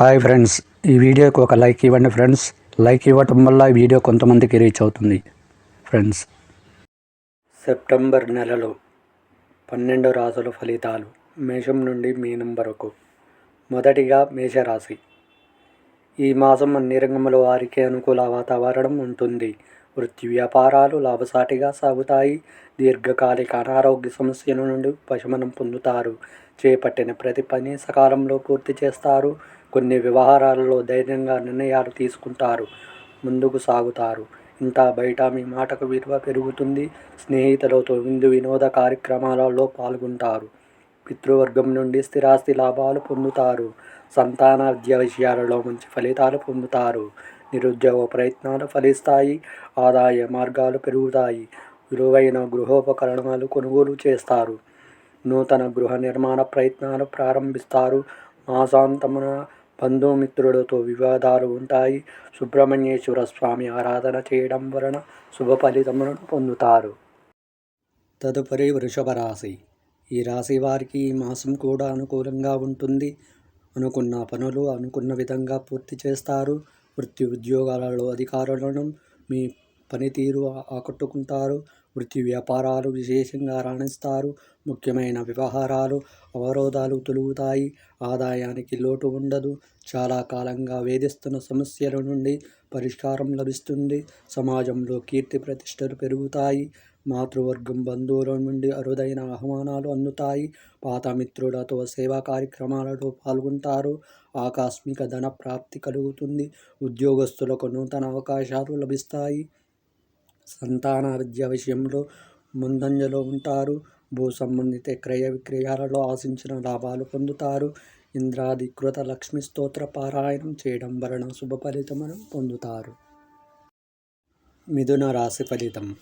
Hi friends ఈ వీడియోకి ఒక లైక్ ఇవ్వండి ఫ్రెండ్స్. లైక్ ఇవ్వటం వల్ల ఈ వీడియో కొంతమందికి రీచ్ అవుతుంది. ఫ్రెండ్స్ సెప్టెంబర్ నెలలో పన్నెండు రాసుల ఫలితాలు మేషం నుండి మీనం వరకు. మొదటిగా మేషరాశి. ఈ మాసం అన్ని రంగముల వారికి అనుకూల వాతావరణం ఉంటుంది. వృత్తి వ్యాపారాలు లాభసాటిగా సాగుతాయి. దీర్ఘకాలిక అనారోగ్య సమస్యల నుండి ఉపశమనం పొందుతారు. చేపట్టిన ప్రతి పని సకాలంలో పూర్తి చేస్తారు. కొన్ని వ్యవహారాలలో ధైర్యంగా నిర్ణయాలు తీసుకుంటారు ముందుకు సాగుతారు. ఇంత బయట మీ మాటకు విలువ పెరుగుతుంది. స్నేహితులతో విందు వినోద కార్యక్రమాలలో పాల్గొంటారు. పితృవర్గం నుండి స్థిరాస్తి లాభాలు పొందుతారు. సంతాన విద్య విషయాలలో మంచి ఫలితాలు పొందుతారు. నిరుద్యోగ ప్రయత్నాలు ఫలిస్తాయి. ఆదాయ మార్గాలు పెరుగుతాయి. విలువైన గృహోపకరణాలు కొనుగోలు చేస్తారు. నూతన గృహ నిర్మాణ ప్రయత్నాలు ప్రారంభిస్తారు. మాసాంతమున బంధుమిత్రులతో వివాదాలు ఉంటాయి. సుబ్రహ్మణ్యేశ్వర స్వామి ఆరాధన చేయడం వలన శుభ ఫలితములను పొందుతారు. తదుపరి వృషభ రాశి. ఈ రాశి వారికి ఈ మాసం కూడా అనుకూలంగా ఉంటుంది. అనుకున్న పనులు అనుకున్న విధంగా పూర్తి చేస్తారు. వృత్తి ఉద్యోగాలలో అధికారులను మీ పనితీరు ఆకట్టుకుంటారు. వృత్తి వ్యాపారాలు విశేషంగా రాణిస్తారు. ముఖ్యమైన వ్యవహారాలు అవరోధాలు తొలుగుతాయి. ఆదాయానికి లోటు ఉండదు. చాలా కాలంగా వేధిస్తున్న సమస్యల నుండి పరిష్కారం లభిస్తుంది. సమాజంలో కీర్తి ప్రతిష్టలు పెరుగుతాయి. మాతృవర్గం బంధువుల నుండి అరుదైన ఆహ్వానాలు అందుతాయి. పాత మిత్రులతో సేవా కార్యక్రమాలలో పాల్గొంటారు. ఆకస్మిక ధన ప్రాప్తి కలుగుతుంది. ఉద్యోగస్తులకు నూతన అవకాశాలు లభిస్తాయి. సంతాన విద్య విషయంలో ముందంజలో ఉంటారు. భూ సంబంధిత క్రయ విక్రయాలలో ఆశించిన లాభాలు పొందుతారు. ఇంద్రాధికృత లక్ష్మీ స్తోత్ర పారాయణం చేయడం వలన శుభ ఫలితమును పొందుతారు. మిథున రాశి ఫలితం.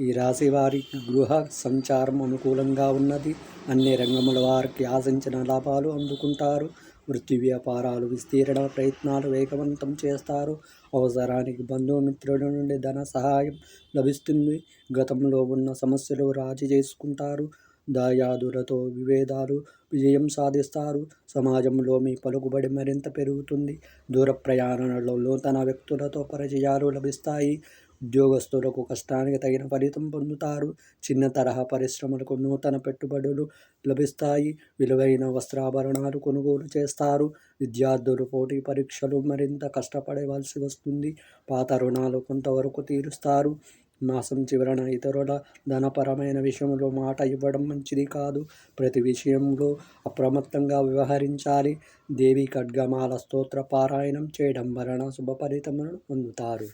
ఈ రాశి వారి గృహ సంచారం అనుకూలంగా ఉన్నది. అన్ని రంగముల వారికి ఆశించిన లాభాలు అందుకుంటారు. వృత్తి వ్యాపారాలు విస్తీరణ ప్రయత్నాలు వేగవంతం చేస్తారు. అవసరానికి బంధుమిత్రుల నుండి ధన సహాయం లభిస్తుంది. గతంలో ఉన్న సమస్యలు రాజీ చేసుకుంటారు. దాయాదులతో విభేదాలు విజయం సాధిస్తారు. సమాజంలో మీ పలుకుబడి మరింత పెరుగుతుంది. దూర ప్రయాణాలలో నూతన వ్యక్తులతో పరిచయాలు లభిస్తాయి. ఉద్యోగస్తులకు కష్టానికి తగిన ఫలితం పొందుతారు. చిన్న తరహా పరిశ్రమలకు నూతన పెట్టుబడులు లభిస్తాయి. విలువైన వస్త్రాభరణాలు కొనుగోలు చేస్తారు. విద్యార్థులు పోటీ పరీక్షలు మరింత కష్టపడవలసి వస్తుంది. పాత రుణాలు కొంతవరకు తీరుస్తారు. మాసం చివరన ఇతరుల ధనపరమైన విషయంలో మాట ఇవ్వడం మంచిది కాదు. ప్రతి విషయంలో అప్రమత్తంగా వ్యవహరించాలి. దేవి ఖడ్గమాల స్తోత్ర పారాయణం చేయడం వలన శుభ ఫలితములను పొందుతారు.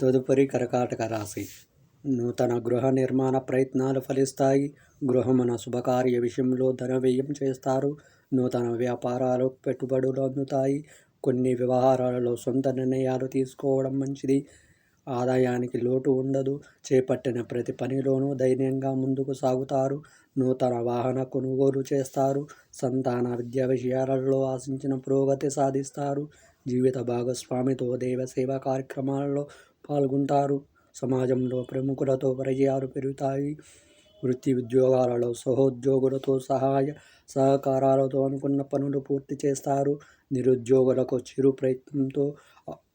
తదుపరి కర్కాటక రాశి. నూతన గృహ నిర్మాణ ప్రయత్నాలు ఫలిస్తాయి. గృహమున శుభకార్య విషయంలో ధన వ్యయం చేస్తారు. నూతన వ్యాపారాలు పెట్టుబడులు అందుతాయి. కొన్ని వ్యవహారాలలో సొంత నిర్ణయాలు తీసుకోవడం మంచిది. ఆదాయానికి లోటు ఉండదు. చేపట్టిన ప్రతి పనిలోనూ ధైర్యంగా ముందుకు సాగుతారు. నూతన వాహన కొనుగోలు చేస్తారు. సంతాన విద్యా విషయాలలో ఆశించిన పురోగతి సాధిస్తారు. జీవిత భాగస్వామితో దేవసేవ కార్యక్రమాలలో పాల్గొంటారు. సమాజంలో ప్రముఖులతో పరిచయాలు పెరుగుతాయి. వృత్తి ఉద్యోగాలలో సహోద్యోగులతో సహాయ సహకారాలతో అనుకున్న పనులు పూర్తి చేస్తారు. నిరుద్యోగులకు చిరు ప్రయత్నంతో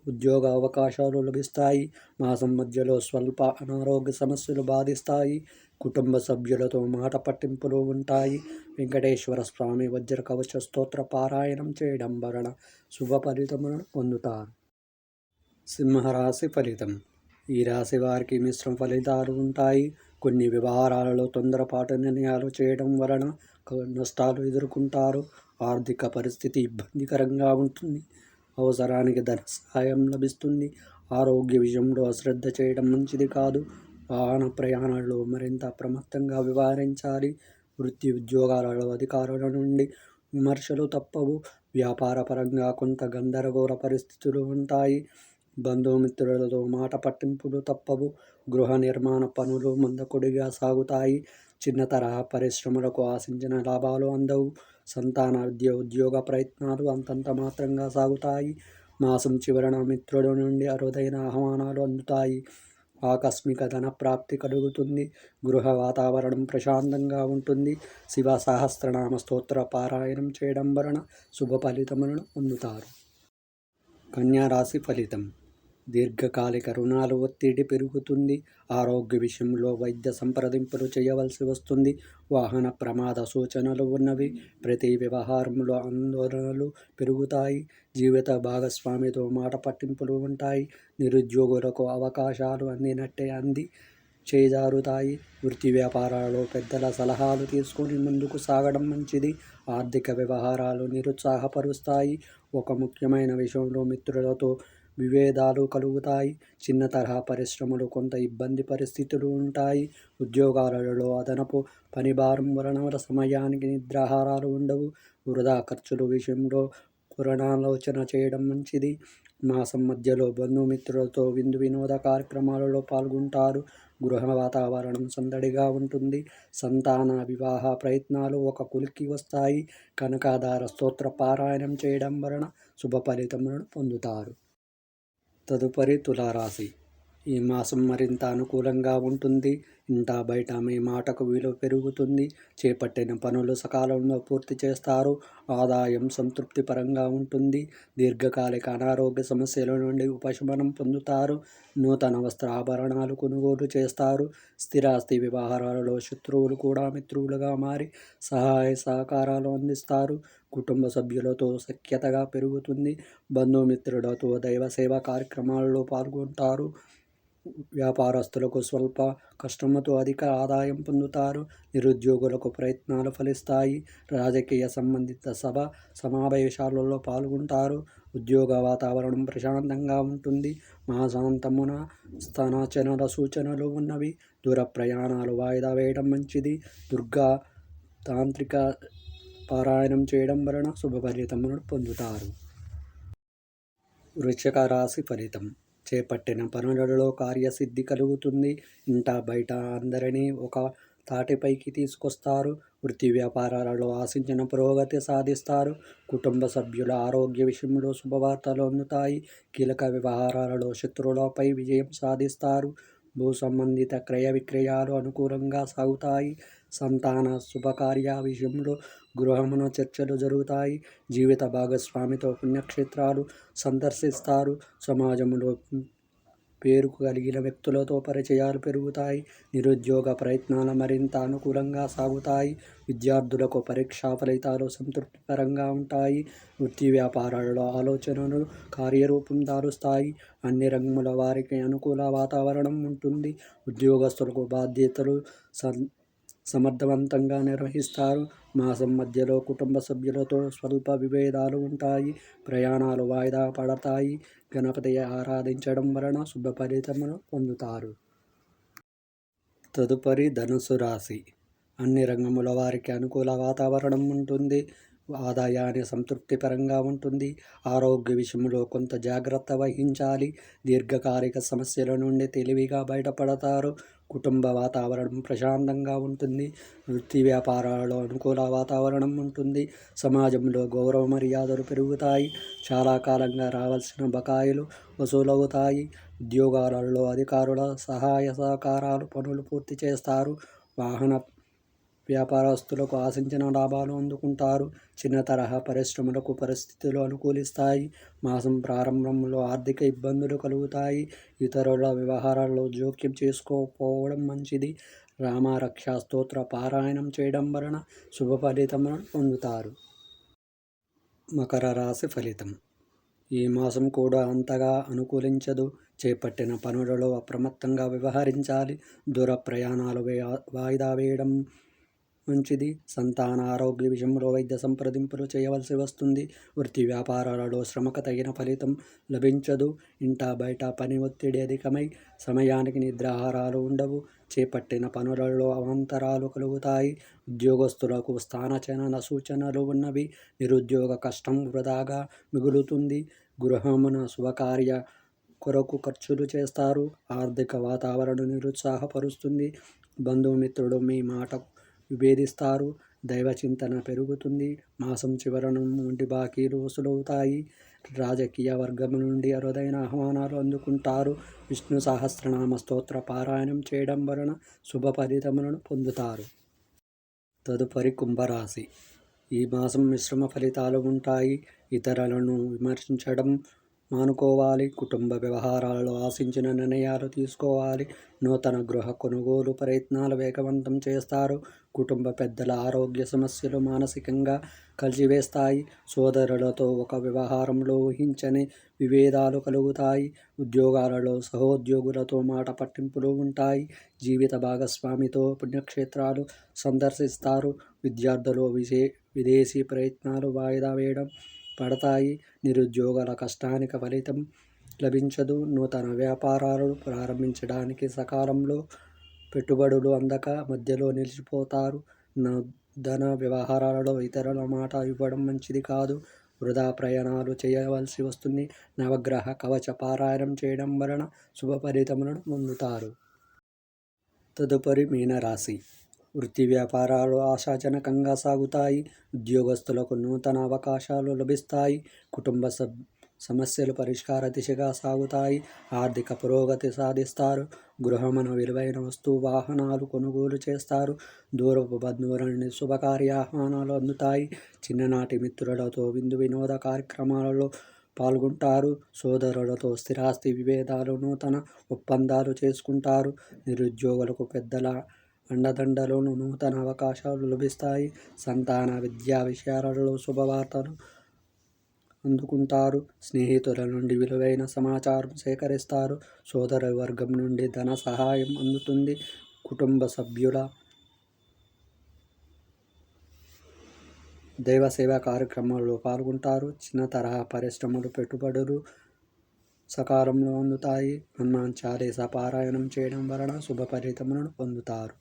ఉద్యోగ అవకాశాలు లభిస్తాయి. మాసం మధ్యలో స్వల్ప అనారోగ్య సమస్యలు బాధిస్తాయి. కుటుంబ సభ్యులతో మాట పట్టింపులు ఉంటాయి. వెంకటేశ్వర స్వామి వజ్ర కవచ స్తోత్ర పారాయణం చేయడం వలన శుభ ఫలితములను పొందుతారు. సింహరాశి ఫలితం. ఈ రాశి వారికి మిశ్రమ ఫలితాలు ఉంటాయి. కొన్ని వ్యవహారాలలో తొందరపాటు నిర్ణయాలు చేయడం వలన నష్టాలు ఎదుర్కొంటారు. ఆర్థిక పరిస్థితి ఇబ్బందికరంగా ఉంటుంది. అవసరానికి ధన సహాయం లభిస్తుంది. ఆరోగ్య విషయంలో అశ్రద్ధ చేయడం మంచిది కాదు. వాహన ప్రయాణాల్లో మరింత అప్రమత్తంగా వ్యవహరించాలి. వృత్తి ఉద్యోగాలలో అధికారుల నుండి విమర్శలు తప్పవు. వ్యాపారపరంగా కొంత గందరగోళ పరిస్థితులు ఉంటాయి. బంధుమిత్రులతో మాట పట్టింపులు తప్పవు. గృహ నిర్మాణ పనులు మందకొడిగా సాగుతాయి. చిన్న తరహా పరిశ్రమలకు ఆశించిన లాభాలు అందవు. సంతాన విద్య ఉద్యోగ ప్రయత్నాలు అంతంత మాత్రంగా సాగుతాయి. మాసం చివరన మిత్రుల నుండి అరుదైన ఆహ్వానాలు అందుతాయి. ఆకస్మిక ధన ప్రాప్తి కలుగుతుంది. గృహ వాతావరణం ప్రశాంతంగా ఉంటుంది. శివ సహస్రనామ స్తోత్ర పారాయణం చేయడం వలన శుభ ఫలితములను పొందుతారు. కన్యా రాశి ఫలితం. దీర్ఘకాలిక రుణాలు ఒత్తిడి పెరుగుతుంది. ఆరోగ్య విషయంలో వైద్య సంప్రదింపులు చేయవలసి వస్తుంది. వాహన ప్రమాద సూచనలు ఉన్నవి. ప్రతి వ్యవహారంలో ఆందోళనలు పెరుగుతాయి. జీవిత భాగస్వామితో మాట పట్టింపులు ఉంటాయి. నిరుద్యోగులకు అవకాశాలు అందినట్టే అంది. చేజారుతాయి. వృత్తి వ్యాపారాల్లో పెద్దల సలహాలు తీసుకొని ముందుకు సాగడం మంచిది. ఆర్థిక వ్యవహారాలు నిరుత్సాహపరుస్తాయి. ఒక ముఖ్యమైన విషయంలో మిత్రులతో విభేదాలు కలుగుతాయి. చిన్న తరహా పరిశ్రమలు కొంత ఇబ్బంది పరిస్థితులు ఉంటాయి. ఉద్యోగాలలో అదనపు పనిభారం వలన సమయానికి నిద్రాహారాలు ఉండవు. వృధా ఖర్చుల విషయంలో పురాణాలోచన చేయడం మంచిది. మాసం మధ్యలో బంధుమిత్రులతో విందు వినోద కార్యక్రమాలలో పాల్గొంటారు. గృహ వాతావరణం సందడిగా ఉంటుంది. సంతాన వివాహ ప్రయత్నాలు ఒక కులికి వస్తాయి. కనకాధార స్తోత్ర పారాయణం చేయడం వలన శుభ ఫలితములను పొందుతారు. తదుపరి తులారాశి ఈ మాసం మరింత అనుకూలంగా ఉంటుంది. ఇంటా బయట మీ మాటకు విలువ పెరుగుతుంది. చేపట్టిన పనులు సకాలంలో పూర్తి చేస్తారు. ఆదాయం సంతృప్తిపరంగా ఉంటుంది. దీర్ఘకాలిక అనారోగ్య సమస్యల నుండి ఉపశమనం పొందుతారు. నూతన వస్త్ర ఆభరణాలు కొనుగోలు చేస్తారు. స్థిరాస్తి వ్యవహారాలలో శత్రువులు కూడా మిత్రువులుగా మారి సహాయ సహకారాలు అందిస్తారు. కుటుంబ సభ్యులతో సఖ్యతగా పెరుగుతుంది. బంధుమిత్రులతో దైవ సేవ కార్యక్రమాలలో పాల్గొంటారు. వ్యాపారస్తులకు స్వల్ప కష్టముతో అధిక ఆదాయం పొందుతారు. నిరుద్యోగులకు ప్రయత్నాలు ఫలిస్తాయి. రాజకీయ సంబంధిత సభ సమావేశాలలో పాల్గొంటారు. ఉద్యోగ వాతావరణం ప్రశాంతంగా ఉంటుంది. మాసాంతమున స్థానాచనల సూచనలు ఉన్నవి. దూర ప్రయాణాలు వాయిదా వేయడం మంచిది. దుర్గా తాంత్రిక పారాయణం చేయడం వలన శుభ ఫలితములను పొందుతారు. వృశ్చిక రాశి ఫలితం. చేపట్టిన పనులలో కార్యసిద్ధి కలుగుతుంది. ఇంట బయట అందరినీ ఒక తాటిపైకి తీసుకొస్తారు. వృత్తి వ్యాపారాలలో ఆశించిన పురోగతి సాధిస్తారు. కుటుంబ సభ్యుల ఆరోగ్య విషయంలో శుభవార్తలు అందుతాయి. కీలక వ్యవహారాలలో శత్రువులపై విజయం సాధిస్తారు. భూ సంబంధిత క్రయ విక్రయాలు అనుకూలంగా సాగుతాయి. సంతాన శుభకార్య విషయంలో గృహమున చర్చలు జరుగుతాయి. జీవిత భాగస్వామితో పుణ్యక్షేత్రాలు సందర్శిస్తారు. సమాజంలో పేరుకు కలిగిన వ్యక్తులతో పరిచయాలు పెరుగుతాయి. నిరుద్యోగ ప్రయత్నాలు మరింత అనుకూలంగా సాగుతాయి. విద్యార్థులకు పరీక్షా ఫలితాలు సంతృప్తికరంగా ఉంటాయి. వృత్తి వ్యాపారాలలో ఆలోచనలు కార్యరూపం దారుస్తాయి. అన్ని రంగుల వారికి అనుకూల వాతావరణం ఉంటుంది. ఉద్యోగస్తులకు బాధ్యతలు సమర్థవంతంగా నిర్వహిస్తారు. మాసం మధ్యలో కుటుంబ సభ్యులతో స్వల్ప విభేదాలు ఉంటాయి. ప్రయాణాలు వాయిదా పడతాయి. గణపతి ఆరాధించడం వలన శుభ ఫలితమును పొందుతారు. తదుపరి ధనుసు రాశి. అన్ని రంగముల వారికి అనుకూల వాతావరణం ఉంటుంది. ఆదాయాన్ని సంతృప్తిపరంగా ఉంటుంది. ఆరోగ్య విషయంలో కొంత జాగ్రత్త వహించాలి. దీర్ఘకాలిక సమస్యల నుండి తెలివిగా బయటపడతారు. కుటుంబ వాతావరణం ప్రశాంతంగా ఉంటుంది. వృత్తి వ్యాపారాలలో అనుకూల వాతావరణం ఉంటుంది. సమాజంలో గౌరవ మర్యాదలు పెరుగుతాయి. చాలా కాలంగా రావాల్సిన బకాయిలు వసూలవుతాయి. ఉద్యోగాలలో అధికారుల సహాయ సహకారాలు పనులు పూర్తి చేస్తారు. వాహన వ్యాపారస్తులకు ఆశించిన లాభాలు అందుకుంటారు. చిన్న తరహా పరిశ్రమలకు పరిస్థితులు అనుకూలిస్తాయి. మాసం ప్రారంభంలో ఆర్థిక ఇబ్బందులు కలుగుతాయి. ఇతరుల వ్యవహారాల్లో జోక్యం చేసుకోకపోవడం మంచిది. రామరక్ష స్తోత్ర పారాయణం చేయడం వలన శుభ ఫలితములను పొందుతారు. మకర రాశి ఫలితం. ఈ మాసం కూడా అంతగా అనుకూలించదు. చేపట్టిన పనులలో అప్రమత్తంగా వ్యవహరించాలి. దూర ప్రయాణాలు వాయిదా వేయడం మంచిది సంతాన ఆరోగ్య విషయంలో వైద్య సంప్రదింపులు చేయవలసి వస్తుంది. వృత్తి వ్యాపారాలలో శ్రమకు తగిన ఫలితం లభించదు. ఇంట బయట పని ఒత్తిడి అధికమై సమయానికి నిద్రాహారాలు ఉండవు. చేపట్టిన పనులలో అవంతరాలు కలుగుతాయి. ఉద్యోగస్తులకు స్థానచలన సూచనలు ఉన్నవి. నిరుద్యోగ కష్టం వృధాగా మిగులుతుంది. గృహమున శుభకార్య కొరకు ఖర్చులు చేస్తారు. ఆర్థిక వాతావరణం నిరుత్సాహపరుస్తుంది. బంధుమిత్రుడు మీ మాట విభేదిస్తారు. దైవ చింతన పెరుగుతుంది. మాసం చివరన నుండి బాకీలు వసూలవుతాయి రాజకీయ వర్గం నుండి అరుదైన ఆహ్వానాలు అందుకుంటారు. విష్ణు సహస్రనామ స్తోత్ర పారాయణం చేయడం వలన శుభ ఫలితములను పొందుతారు. తదుపరి కుంభరాశి. ఈ మాసం మిశ్రమ ఫలితాలు ఉంటాయి. ఇతరులను విమర్శించడం మానుకోవాలి కుటుంబ వ్యవహారాలలో ఆశించిన నిర్ణయాలు తీసుకోవాలి. నూతన గృహ కొనుగోలు ప్రయత్నాలు వేగవంతం చేస్తారు. కుటుంబ పెద్దల ఆరోగ్య సమస్యలు మానసికంగా కలిసివేస్తాయి సోదరులతో ఒక వ్యవహారంలో ఊహించని విభేదాలు కలుగుతాయి. ఉద్యోగాలలో సహోద్యోగులతో మాట పట్టింపులు ఉంటాయి. జీవిత భాగస్వామితో పుణ్యక్షేత్రాలు సందర్శిస్తారు. విద్యార్థులు విశే విదేశీ ప్రయత్నాలు వాయిదా వేయడం పడతాయి. నిరుద్యోగుల కష్టానికి ఫలితం లభించదు. నూతన వ్యాపారాలు ప్రారంభించడానికి సకాలంలో పెట్టుబడులు అందక మధ్యలో నిలిచిపోతారు. ధన వ్యవహారాలలో ఇతరుల మాట ఇవ్వడం మంచిది కాదు. వృధా ప్రయాణాలు చేయవలసి వస్తుంది. నవగ్రహ కవచ పారాయణం చేయడం వలన శుభ ఫలితములను పొందుతారు. తదుపరి మీనరాశి. వృత్తి వ్యాపారాలు ఆశాజనకంగా సాగుతాయి. ఉద్యోగస్తులకు నూతన అవకాశాలు లభిస్తాయి. కుటుంబ సబ్ సమస్యలు పరిష్కార దిశగా సాగుతాయి. ఆర్థిక పురోగతి సాధిస్తారు. గృహమున విలువైన వస్తువు వాహనాలు కొనుగోలు చేస్తారు. దూరపు బంధువులని శుభకార్యాహ్వానాలు శుభకార్య ఆహ్వానాలు అందుతాయి. చిన్ననాటి మిత్రులతో విందు వినోద కార్యక్రమాలలో పాల్గొంటారు. సోదరులతో స్థిరాస్తి విభేదాలు నూతన ఒప్పందాలు చేసుకుంటారు. నిరుద్యోగులకు పెద్దల అండదండలోను నూతన అవకాశాలు లభిస్తాయి సంతాన విద్యా విషయాలలో శుభవార్తలు అందుకుంటారు స్నేహితుల నుండి విలువైన సమాచారం సేకరిస్తారు సోదర వర్గం నుండి ధన సహాయం అందుతుంది కుటుంబ సభ్యుల దైవ సేవా కార్యక్రమాల్లో పాల్గొంటారు చిన్న తరహా పరిశ్రమలు పెట్టుబడులు సకాలంలో అందుతాయి హనుమాన్ చాలీసా పారాయణం చేయడం వలన శుభ ఫలితములను పొందుతారు